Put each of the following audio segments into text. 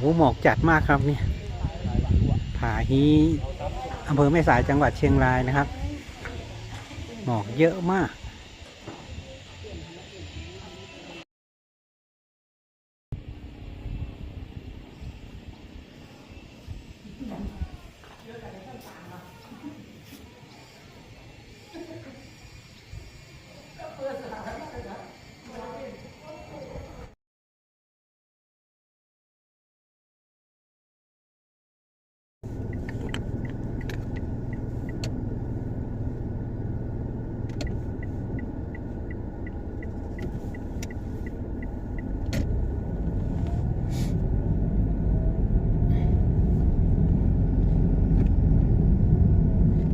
โหหมอกจัดมากครับเนี่ยผาฮีอำเภอแม่สายจังหวัดเชียงรายนะครับ หมอกเยอะมาก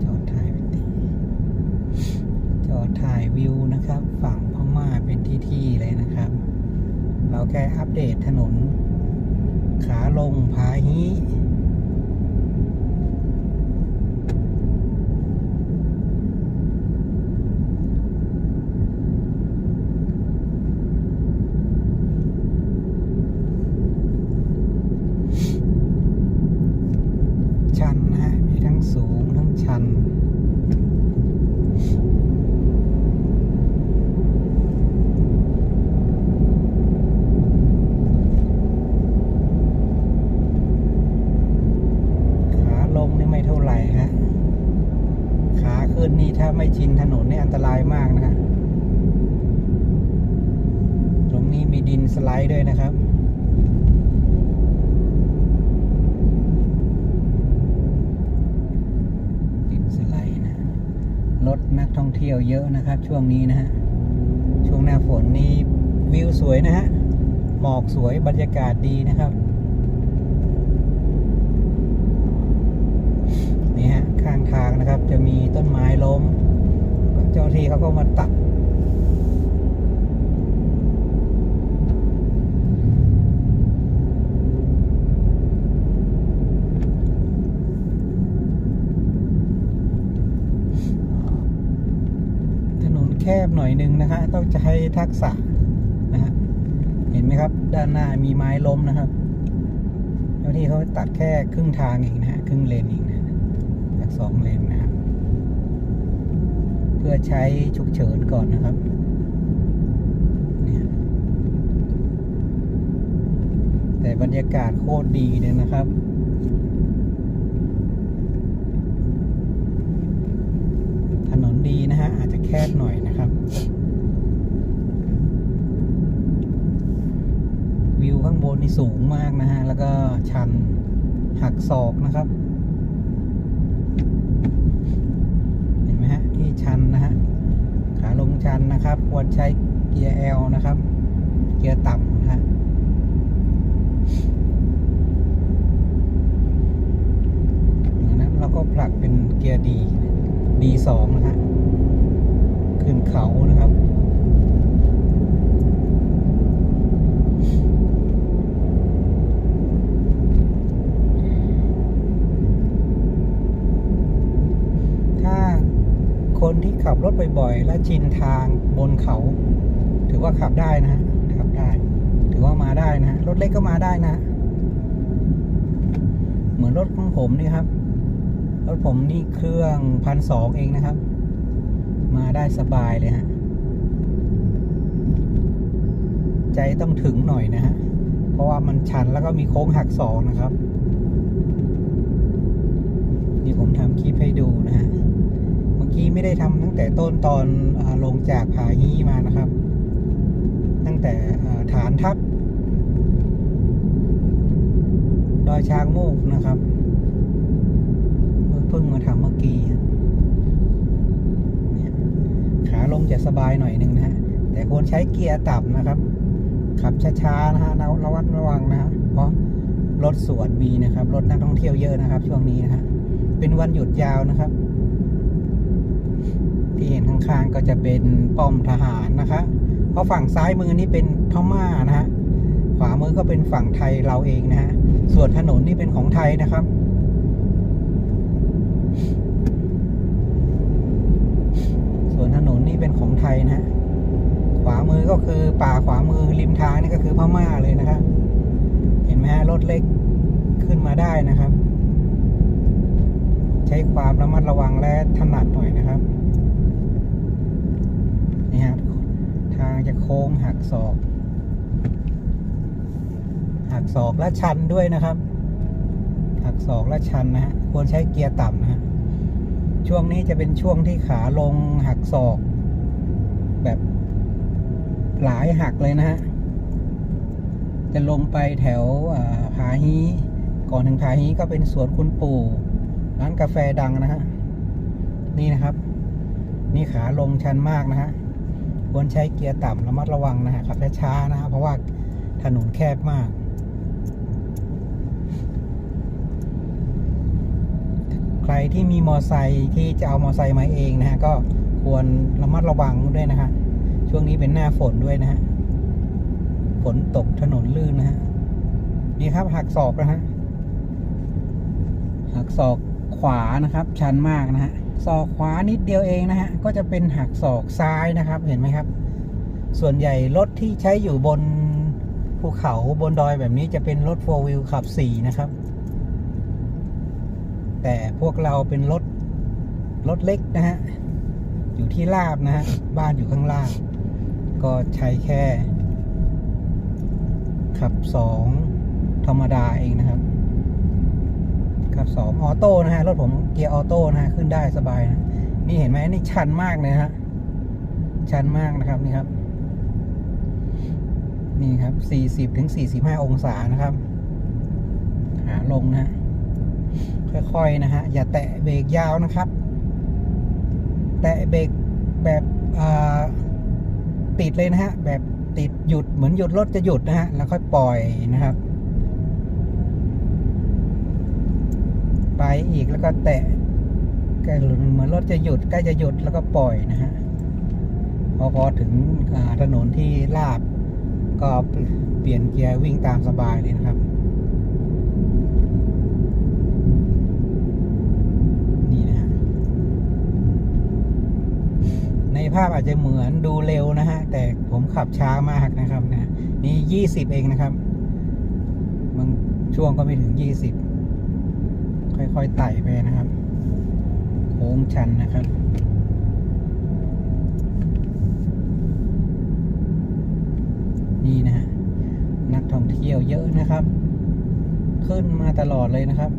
จอดถ่ายเป็นที่จอดถ่ายวิวนะครับ ฝั่งพม่าเป็นที่ที่เลยนะครับ เราแค่ อัปเดตถนน ขาลงผาฮีชันนะฮะ มีทั้งสูงทั้งชัน ขาลงนี่ไม่เท่าไหร่ฮะ ขาขึ้นนี่ถ้า ไม่ชินถนนนี่อันตรายมากนะฮะตรงนี้มีดินสไลด์ด้วยนะครับดินสไลด์นะรถนักท่องเที่ยวเยอะนะครับ ช่วงนี้นะฮะ ช่วงหน้าฝนนี่วิวสวยนะฮะ หมอกสวยบรรยากาศดีนะครับ นี่ฮะ ข้างทางนะครับจะมีต้นไม้ล้ม จ้าหน้าที่เขาก็มาตัดถนนแคบหน่อยหนึงนะฮะต้องใช้ทักษะนะฮะเห็นไหมครับ ด้านหน้ามีไม้ล้มนะครับเจ้าที่เขาตัดแค่ครึ่งทางเองนะฮะครึ่งเลนเองนะจากสองเลน พื่อใช้ฉุกเฉินก่อนนะครับแต่บรรยากาศโคตรดีเลยนะครับถนนดีนะฮะ อาจจะแคบหน่อยนะครับ วิวข้างบนนี่สูงมากนะฮะ แล้วก็ชันหักศอกนะครับ เห็นไหมฮะ ที่ชันนะฮะ ขา ลงชันนะครับ ควรใช้เกียร์ L นะครับ เกียร์ต่ำนะฮะดังนั้นเราก็ผลักเป็นเกียร์ดีดีสองนะฮะขึ้นเขานะครับ ถ้า คนที่ขับรถบ่อยๆ และชินทางบนเขา ถือว่าขับได้นะขับได้ ถือว่ามาได้นะ รถเล็กก็มาได้นะ เหมือนรถของผมนี่ครับ รถผมนี่เครื่องพันสองเองนะครับ มาได้สบายเลยฮะ ใจต้องถึงหน่อยนะฮะ เพราะว่ามันชันแล้วก็มีโค้งหักศอกนะครับ นี่ผมทำคลิปให้ดูนะฮะ กี้ไม่ได้ทำตั้งแต่ต้นตอนอลงจากผาฮีมานะครับ ตั้งแต่ฐานทัพดอยช้างมูกนะครับเพิ่งมาทำเมื่อกี้ขาลงจะสบายหน่อยหนึ่งนะฮะแต่ควรใช้เกียร์ต่ำนะครับ ขับช้าๆนะฮะระระวัดระวังนะฮะเพราะรถสวนมีนะครับรถนักท่องเที่ยวเยอะนะครับ ช่วงนี้นะฮะเป็นวันหยุดยาวนะครับ ที่เห็นข้างๆก็จะเป็นป้อมทหารนะคะเพราะฝั่งซ้ายมือนี่เป็นพม่านะฮะขวามือก็เป็นฝั่งไทยเราเองนะฮะส่วนถนนนี่เป็นของไทยนะครับส่วนถนนนี่เป็นของไทยนะฮะขวามือก็คือป่าขวามือริมทางนี่ก็คือพม่าเลยนะครับเห็นไหมฮะรถเล็กขึ้นมาได้นะครับ ใช้ความระมัดระวังและถนัดหน่อยนะครับ นี่ฮะทางจะ โค้งหักศอก หักศอกและชันด้วยนะครับ หักศอกและชันนะฮะควรใช้เกียร์ต่ำนะฮะช่วงนี้จะเป็นช่วงที่ขาลงหักศอก แบบหลายหักเลยนะฮะจะลงไปแถวผาฮีก่อนถึงผาฮีก็เป็นสวนคุณปู่ร้านกาแฟดังนะฮะนี่นะครับ นี่ขาลงชันมากนะฮะ ควรใช้เกียร์ต่ำระมัดระวังนะฮะขับช้าๆนะฮะเพราะว่าถนนแคบมาก ใครที่มีมอไซค์ที่จะเอามอไซค์มาเองนะฮะก็ควรระมัดระวังด้วยนะฮะช่วงนี้เป็นหน้าฝนด้วยนะฮะฝนตกถนนลื่นนะฮะนี่ครับหักศอกนะฮะหักศอกขวานะครับ ชันมากนะฮะ ศอกขวานิดเดียวเองนะฮะ ก็จะเป็นหักศอกซ้ายนะครับ เห็นไหมครับ ส่วนใหญ่รถที่ใช้อยู่บนภูเขาบนดอยแบบนี้จะเป็นรถ4 wheel ขับ 4 นะครับ แต่พวกเราเป็นรถ รถเล็กนะฮะ อยู่ที่ลาบนะฮะ บ้านอยู่ข้างล่าง ก็ใช้แค่ ขับสองธรรมดาเองนะครับ ขับสองออโต้นะฮะรถผมเกียร์ออโต้นะฮะขึ้นได้สบายนะนี่เห็นไหมนี่ชันมากเลยฮะชันมากนะครับนี่ครับนี่ครับสี่สิบถึงสี่สิบห้าองศานะครับหาลงนะ ค่อยๆนะฮะอย่าแตะเบรกยาวนะครับ แตะเบรกแบบติดเลยนะฮะแบบติดหยุดเหมือนหยุดรถจะหยุดนะฮะแล้วค่อยปล่อยนะครับ ไปอีกแล้วก็แตะใกล้เหมือนรถจะหยุดใกล้จะหยุดแล้วก็ปล่อยนะฮะพอพอถึงถนนที่ลาบ ก็เปลี่ยนเกียร์วิ่งตามสบายเลยนะครับ นี่นะฮะในภาพอาจจะเหมือนดูเร็วนะฮะ แต่ผมขับช้ามากนะครับนะ นี่ยี่สิบเองนะครับ บางช่วงก็ไม่ถึงยี่สิบ ค่อยๆไต่ไปนะครับ โค้งชันนะครับนี่นะฮะนักท่องเที่ยวเยอะนะครับ ขึ้นมาตลอดเลยนะครับ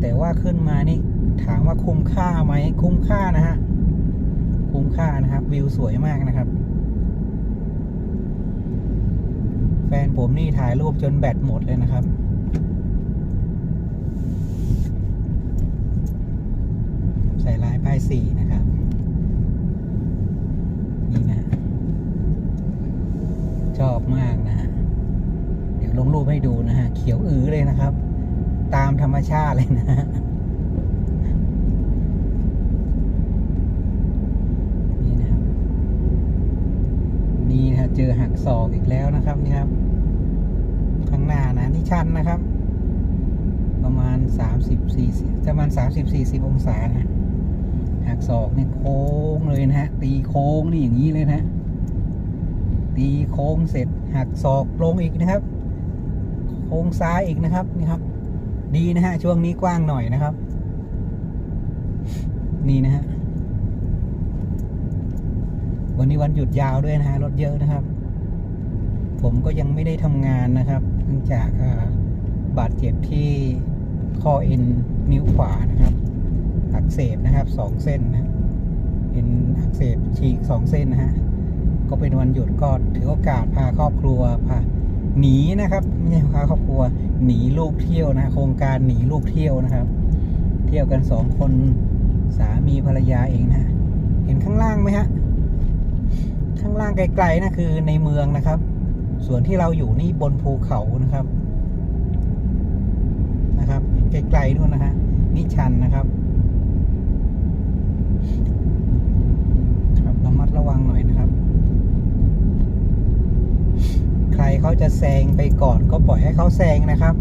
แต่ว่าขึ้นมานี่ถามว่าคุ้มค่าไหมคุ้มค่านะฮะ คุ้มค่านะครับ วิวสวยมากนะครับ แฟ นผมนี่ถ่ายรูปจนแบตหมดเลยนะครับ ใส่ลายป้ายสีนะครับ นี่นะ ชอบมากนะฮะ เดี๋ยวลงรูปให้ดูนะฮะ เขียวอื้อเลยนะครับ ตามธรรมชาติเลยนะฮะนี่นะครับนี่นะเจอหักศอกอีกแล้วนะครับนี่ครับางหน้านะนี่ชันนะครับ ประมาณสามสิบสี่สิบประมาณสามสิบสี่สิบองศานะหักศอกเนี่ยโค้งเลยนะฮะ ตีโค้งนี่อย่างนี้เลยนะฮะตีโค้งเสร็จหักศอกลงอีกนะครับ โค้งซ้ายอีกนะครับนี่ครับ ดีนะฮะช่วงนี้กว้างหน่อยนะครับ นี่นะฮะวันนี้วันหยุดยาวด้วยนะฮะรถเยอะนะครับ ผมก็ยังไม่ได้ทำงานนะครับ เนื่องจากบาดเจ็บที่ข้อเอ็นนิ้วขวานะครับ อักเสบนะครับสองเส้นนะเอ็นอักเสบฉีกสองเส้นนะฮะก็เป็นวันหยุดก็ถือโอกาสพาครอบครัวพาหนีนะครับไม่ใช่พาครอบครัวหนีลูกเที่ยวนะโครงการหนีลูกเที่ยวนะครับ เที่ยวกันสองคนสามีภรรยาเองนะฮะเห็นข้างล่างไหมฮะข้างล่างไกลๆนะคือในเมืองนะครับ ส่วนที่เราอยู่นี่บนภูเขานะครับนะครับไกลๆนู่นนะฮะนี่ชันนะครับครับระมัดระวังหน่อยนะครับ ใครเขาจะแซงไปก่อนก็ปล่อยให้เขาแซงนะครับ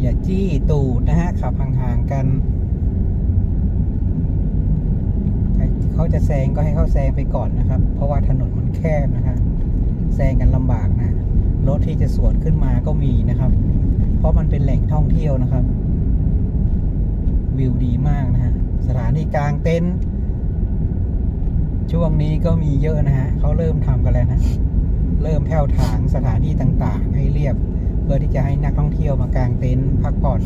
อย่าจี้ตูดนะฮะขับห่างๆกันใครเขาจะแซงก็ให้เขาแซงไปก่อนนะครับ เพราะว่าถนนมันแคบนะครับ แซงกันลำบากนะ รถที่จะสวนขึ้นมาก็มีนะครับ เพราะมันเป็นแหล่งท่องเที่ยวนะครับ วิวดีมากนะฮะ สถานที่กลางเต็นท์ช่วงนี้ก็มีเยอะนะฮะเขาเริ่มทำกันแล้วนะ เริ่มแผ่วถางสถานที่ต่างๆ ให้เรียบ เพื่อที่จะให้นักท่องเที่ยวมากางเต็นท์พักผ่อน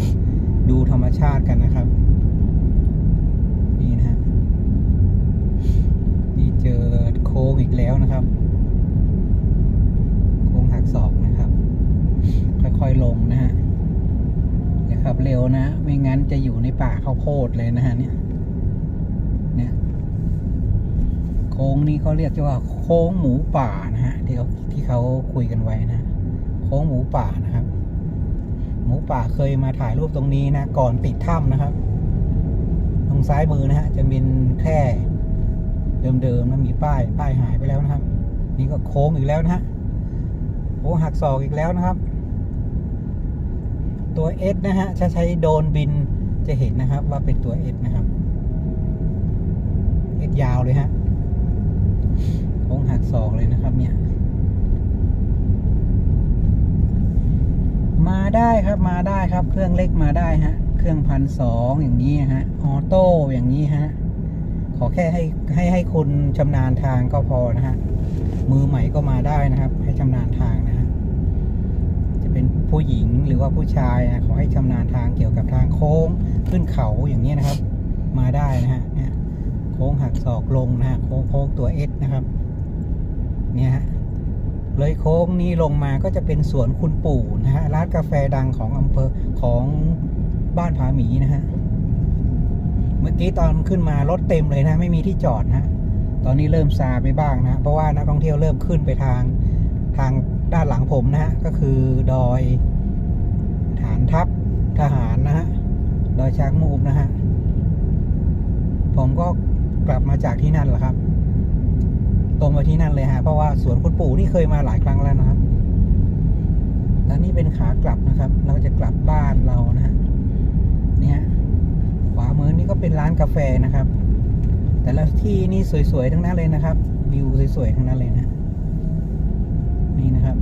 ดูธรรมชาติกันนะครับนี่นะฮะนี่เจอโค้งอีกแล้วนะครับ โค้งหักศอกนะครับ ค่อยๆลงนะฮะอย่าขับเร็วนะ ไม่งั้นจะอยู่ในป่าข้าวโพดเลยนะฮะเนี่ยเนี่ยโค้งนี้เขาเรียกว่าโค้งหมูป่านะฮะที่เขาที่เขาคุยกันไว้นะ โค้งหมูป่านะครับ หมูป่าเคยมาถ่ายรูปตรงนี้นะ ก่อนติดถ้ำนะครับ ตรงซ้ายมือนะฮะจะเป็นแค่เดิมๆนะมีป้าย ป้ายหายไปแล้วนะครับ นี่ก็โค้งอีกแล้วนะฮะโค้หักศอกอีกแล้วนะครับ ตัวเอสนะฮะถ้าใช้โดนบินจะเห็นนะครับว่าเป็นตัวเอสนะครับเอสยาวเลยฮะโค้งหักศอกเลยนะครับเนี่ย มาได้ครับมาได้ครับ เครื่องเล็กมาได้ฮะ เครื่องพันสองอย่างนี้ฮะ ออโต้อย่างนี้ฮะ ขอแค่ให้ให้ให้คุณชำนาญทางก็พอนะฮะ มือใหม่ก็มาได้นะครับ ให้ชำนาญทางนะ เป็นผู้หญิงหรือว่าผู้ชายนะขอให้ชำนาญทางเกี่ยวกับทางโค้งขึ้นเขาอย่างนี้นะครับ มาได้นะฮะเนี่ยโค้งหักศอกลงนะฮะโค้งโค้งตัวเอสนะครับเนี่ยฮะเลยโค้งนี้ลงมาก็จะเป็นสวนคุณปู่นะฮะร้านกาแฟดังของอำเภอของบ้านผาหมีนะฮะเมื่อกี้ตอนขึ้นมารถเต็มเลยนะ ไม่มีที่จอดนะตอนนี้เริ่มซาไปบ้างนะ เพราะว่านักท่องเที่ยวเริ่มขึ้นไปทางทาง ด้านหลังผมนะฮะ ก็คือดอยฐานทัพทหารนะฮะ ดอยช้างมูบนะฮะ ผมก็กลับมาจากที่นั่นแหละครับ ตรงไปที่นั่นเลยฮะ เพราะว่าสวนคุณปู่นี่เคยมาหลายครั้งแล้วนะครับ ตอนนี้เป็นขากลับนะครับ เราจะกลับบ้านเรานะฮะเนี่ยขวามือนี่ก็เป็นร้านกาแฟนะครับ แต่ละที่นี่สวยๆทั้งนั้นเลยนะครับ วิวสวยๆทั้งนั้นเลยนะ นี่นะครับ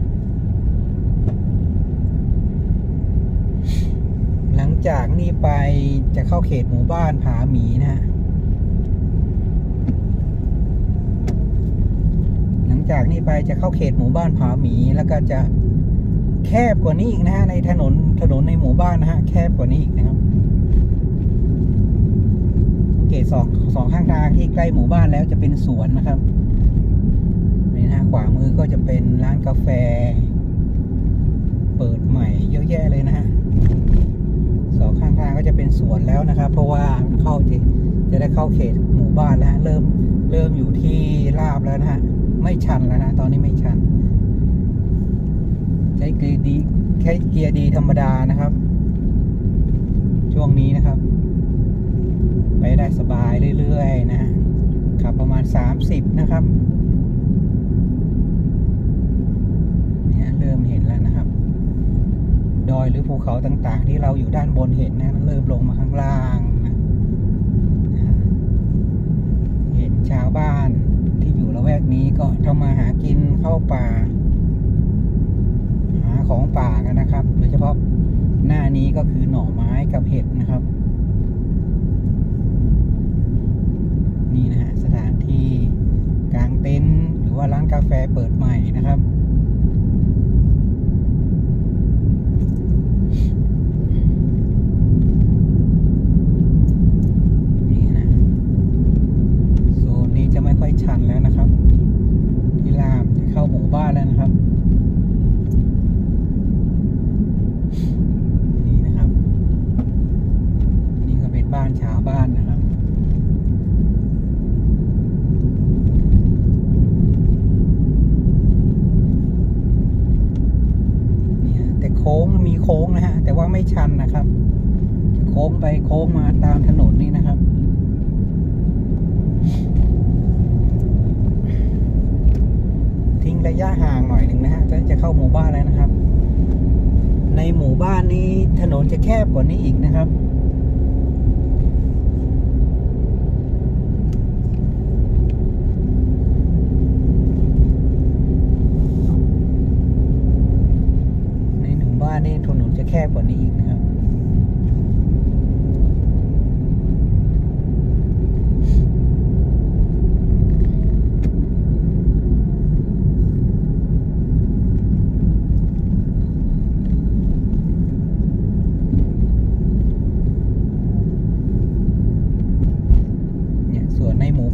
หลัง จากนี้ไปจะเข้าเขตหมู่บ้านผาหมีนะฮะหลังจากนี้ไปจะเข้าเขตหมู่บ้านผาหมีแล้วก็จะแคบกว่านี้อีกนะฮะในถนนถนนในหมู่บ้านนะฮะแคบกว่านี้อีกนะครับสังเกตสองสองข้างทางที่ใกล้หมู่บ้านแล้วจะเป็นสวนนะครับนี่นะขวามือก็จะเป็นร้านกาแฟ เปิดใหม่เยอะแยะเลยนะฮะ สอข้างทางก็จะเป็นสวนแล้วนะครับ เพราะว่าเข้าจะจะได้เข้าเขตหมู่บ้านแล้วเริ่มเริ่มอยู่ที่ราบแล้วนะฮะไม่ชันแล้วนะ ตอนนี้ไม่ชัน ใช้เกียร์ดีแค่เกียร์ดีธรรมดานะครับ ช่วงนี้นะครับ ไปได้สบายเรื่อย ๆ นะฮะขับประมาณ 30 นะครับ เนี่ยเริ่มเห็นแล้วนะครับ ดอยหรือภูเขาต่างๆ ที่เราอยู่ด้านบนเห็นนะเริ่มลงมาข้างล่างนะเห็นชาวบ้านที่อยู่ละแวกนี้ก็ทำมาหากินเข้าป่า หาของป่ากันนะครับโดยเฉพาะหน้านี้ก็คือหน่อไม้กับเห็ดนะครับ นี่นะฮะสถานที่กลางเต็นท์หรือว่าร้านกาแฟเปิดใหม่นะครับ โค้งมาตามถนนนี่นะครับ ทิ้งระยะห่างหน่อยหนึ่งนะฮะจะเข้าหมู่บ้านแล้วนะครับ ในหมู่บ้านนี้ถนนจะแคบกว่านี้อีกนะครับในหนึ่งบ้านนี้ถนนจะแคบกว่านี้อีก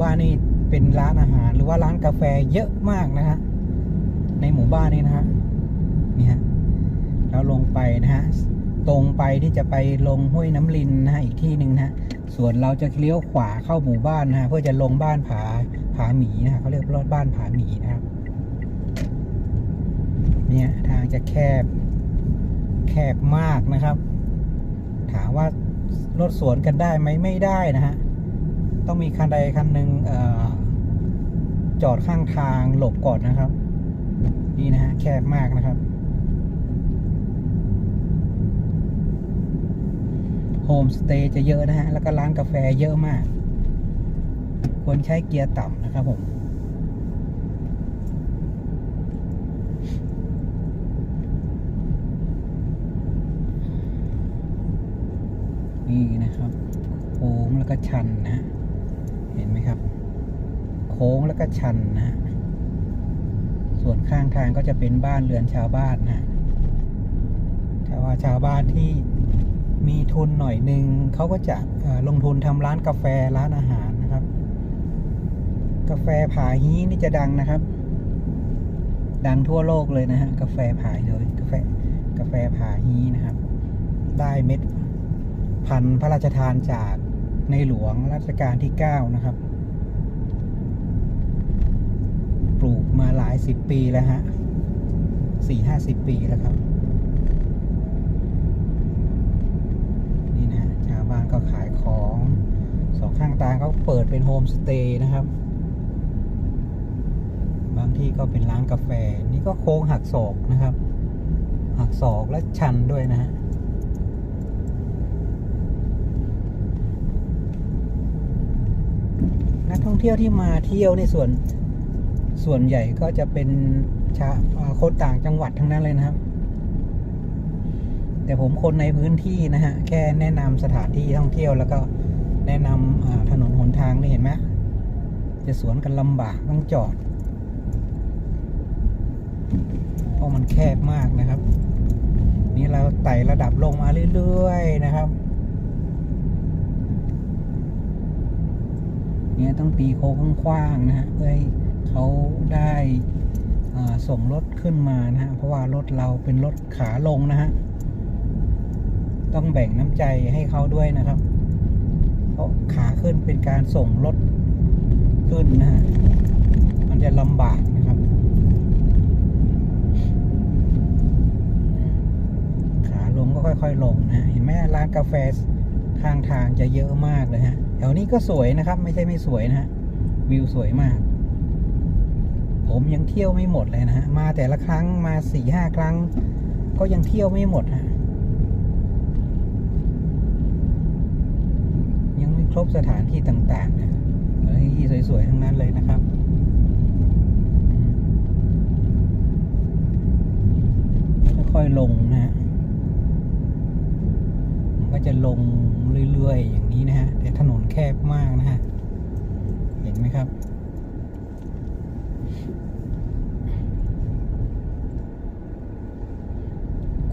บ้านนี่เป็นร้านอาหาร หรือว่าร้านกาแฟเยอะมากนะฮะในหมู่บ้านนี่นะฮะนี่ฮะเราลงไปนะฮะตรงไปที่จะไปลงห้วยน้ำลินนะฮะอีกที่หนึ่งนะฮะส่วนเราจะเลี้ยวขวาเข้าหมู่บ้านนะฮะเพื่อจะลงบ้านผาผาหมีนะฮะเขาเรียกรถบ้านผาหมีนะครับเนี่ยทางจะแคบแคบมากนะครับ ถามว่ารถสวนกันได้ไหมไม่ได้นะฮะ ต้องมีคันใดคันหนึ่งออจอดข้างทางหลบก่อนนะครับ นี่นะฮะแคบมากนะครับโฮมสเตย์จะเยอะนะฮะ แล้วก็ร้านกาแฟเยอะมาก ควรใช้เกียร์ต่ำนะครับผมนี่นะครับโค้งแล้วก็ชันนะ เห็นไหมครับ โค้งแล้วก็ชันนะฮะส่วนข้างทางก็จะเป็นบ้านเรือนชาวบ้านนะฮะถ้าว่าชาวบ้านที่มีทุนหน่อยหนึ่งเขาก็จะลงทุนทำร้านกาแฟร้านอาหารนะครับ กาแฟผาฮีนี่จะดังนะครับ ดังทั่วโลกเลยนะฮะกาแฟผาเลยกาแฟกาแฟผาฮีนะครับ ได้เม็ดพันพระราชทานจาก ในหลวงรัชกาลที่ 9 นะครับ ปลูกมาหลายสิบปีแล้วฮะสี่ห้าสิบปีแล้วครับ นี่นะ ชาวบ้านก็ขายของสองข้างทางเขาเปิดเป็นโฮมสเตย์นะครับ บางที่ก็เป็นร้านกาแฟ นี่ก็โค้งหักศอกนะครับ หักศอกและชันด้วยนะฮะ นักท่องเที่ยวที่มาเที่ยวในส่วนส่วนใหญ่ก็จะเป็นชาเอ่อคนต่างจังหวัดทั้งนั้นเลยนะครับ แต่ผมคนในพื้นที่นะฮะแค่แนะนำสถานที่ท่องเที่ยวแล้วก็แนะนำอ่าถนนหนทางนี่เห็นไหมจะสวนกันลำบากต้องจอด เพราะมันแคบมากนะครับ นี่เราไต่ระดับลงมาเรื่อยๆนะครับ เนี่ยต้องตีโค้งกว้างๆนะฮะเพื่อให้เขาได้ส่งรถขึ้นมานะฮะเพราะว่ารถเราเป็นรถขาลงนะฮะต้องแบ่งน้ำใจให้เขาด้วยนะครับ เพราะขาขึ้นเป็นการส่งรถขึ้นนะฮะมันจะลำบากนะครับ ขาลงก็ค่อย ๆ ลงนะเห็นไหมร้านกาแฟ ข้างทางจะเยอะมากเลยฮะ แถวนี้ก็สวยนะครับ ไม่ใช่ไม่สวยนะฮะ วิวสวยมาก ผมยังเที่ยวไม่หมดเลยนะฮะ มาแต่ละครั้งมาสี่ห้าครั้ง ก็ยังเที่ยวไม่หมดฮะ ยังไม่ครบสถานที่ต่างๆนะที่สวยๆทั้งนั้นเลยนะครับค่อยๆลงนะฮะมันก็จะลง เรื่อยๆ อย่างนี้นะฮะแต่ถนนแคบมากนะฮะ เห็นไหมครับ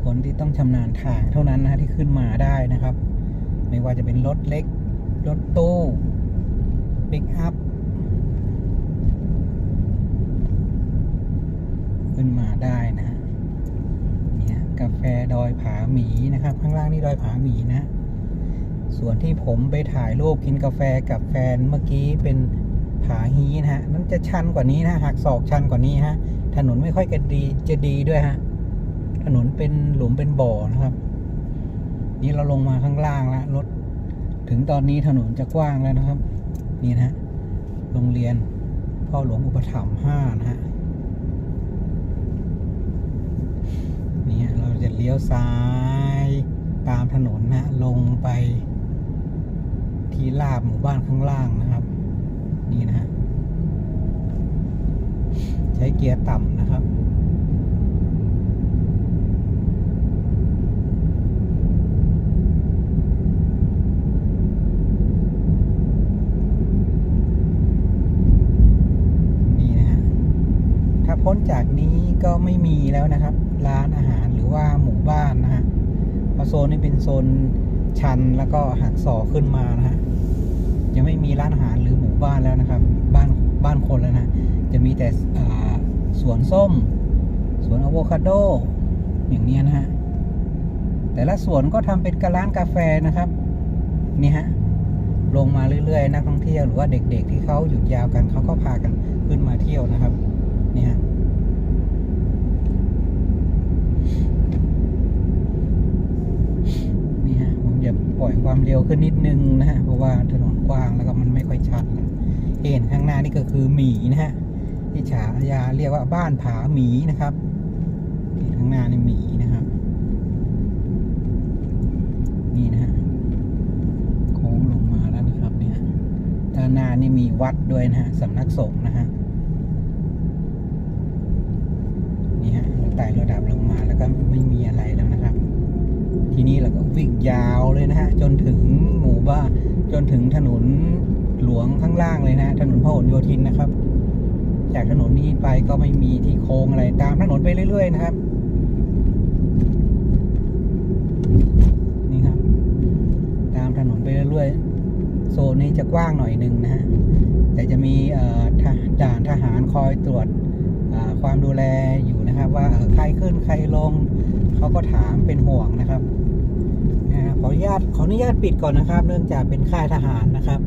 คนที่ต้องชำนาญทางเท่านั้นนะฮะที่ขึ้นมาได้นะครับ ไม่ว่าจะเป็นรถเล็ก รถตู้ปิกอัพขึ้นมาได้นะฮะเนี่ยกาแฟดอยผาหมีนะครับ ข้างล่างนี่ดอยผาหมีนะ ส่วนที่ผมไปถ่ายรูปกินกาแฟกับแฟนเมื่อกี้เป็นผาฮีนะฮะนั้นจะชันกว่านี้นะหักศอกชันกว่านี้ฮะ ถนนไม่ค่อยจะดีจะดีด้วยฮะ ถนนเป็นหลุมเป็นบ่อนะครับ นี่เราลงมาข้างล่างแล้วรถ ถึงตอนนี้ถนนจะกว้างแล้วนะครับ นี่นะฮะ โรงเรียนพ่อหลวงอุปถัมภ์ห้านะฮะ นี่เราจะเลี้ยวซ้ายตามถนนนะลงไป ที่ลาบหมู่บ้านข้างล่างนะครับ นี่นะฮะใช้เกียร์ต่ำนะครับพ้นจากนี้ก็ไม่มีแล้วนะครับ ร้านอาหารหรือว่าหมู่บ้านนะฮะโซนนี้เป็นโซน ชันแล้วก็หักศอกขึ้นมานะฮะจะไม่มีร้านอาหารหรือหมู่บ้านแล้วนะครับ บ้านบ้านคนแล้วนะ จะมีแต่สวนส้ม สวนอะโวคาโด อย่างเนี้ยนะฮะ แต่ละสวนก็ทำเป็นกร้านกาแฟนะครับ นี่ฮะ ลงมาเรื่อยๆนักท่องเที่ยวหรือว่าเด็กๆที่เขาหยุดยาวกันเขาก็พากันขึ้นมาเที่ยวนะครับ นี่ฮะ นี่ฮะ ผมจะป ล่อยความเร็วขึ้นนิดนึงนะฮะเพราะว่าถนนกว้างแล้วก็มันไม่ค่อยชัดเห็นข้างหน้านี่ก็คือหมีนะฮะที่ฉายาเรียกว่าบ้านผาหมีนะครับเห็นข้างหน้านี่หมีนะครับ นี่นะฮะโค้งลงมาแล้วนะครับเนี่ยด้านหน้านี่มีวัดด้วยนะฮะสำนักสงฆ์นะฮะนี่ฮะไต่ระดับลงมาแล้วก็ไม่มีอะไรแล้วนะครับ ทีนี้เราก็วิ่งยาวเลยนะฮะ จนถึงหมู่บ้านจนถึงถนนหลวงข้างล่างเลยนะ ถนนพหลโยธินนะครับ จากถนนนี้ไปก็ไม่มีที่โค้งอะไรตามถนนไปเรื่อย ๆ นะครับ นี่ครับ ตามถนนไปเรื่อยๆโซนนี้จะกว้างหน่อยหนึ่งนะฮะแต่จะมีเอ่อทหด่านทหารคอยตรวจความดูแลอยู่นะครับ ว่าใครขึ้นใครลง เขาก็ถามเป็นห่วงนะครับขออนุญาตขออนุญาตปิดก่อนนะครับ เนื่องจากเป็นค่ายทหารนะครับ